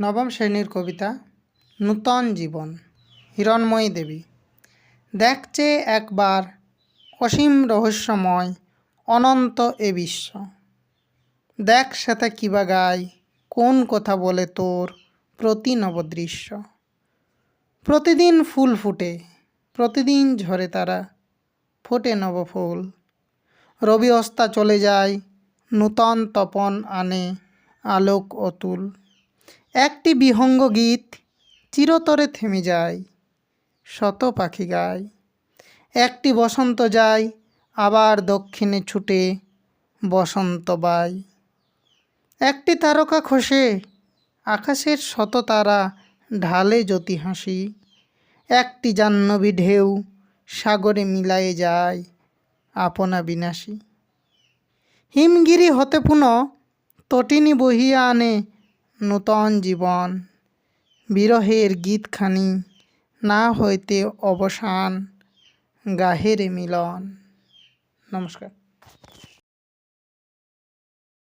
নবম শ্রেণির কবিতা, নূতন জীবন, হিরণময়ী দেবী। দেখছে একবার অসীম রহস্যময়, অনন্ত এ বিশ্ব। দেখ সেটা কিবা গায় কোন কথা বলে তোর প্রতি নবদৃশ্য। প্রতিদিন ফুল ফুটে, প্রতিদিন ঝরে তারা, ফোটে নব ফুল। রবি অস্তা চলে যায়, নূতন তপন আনে আলোক অতুল। একটি বিহঙ্গ গীত চিরতরে থেমে যায়, শত পাখি গায়। একটি বসন্ত যায় আবার দক্ষিণে ছুটে বসন্ত বাই। একটি তারকা খসে, আকাশের শত তারা ঢালে জ্যোতি হাসি। একটি জাহ্নবী ঢেউ সাগরে মিলায়ে যায় আপনা বিনাশী। হিমগিরি হতে পুনঃ তটিনী বহিয়া আনে নূতন জীবন বিরহের গীতখানি না হইতে অবসান গাহের মিলন। নমস্কার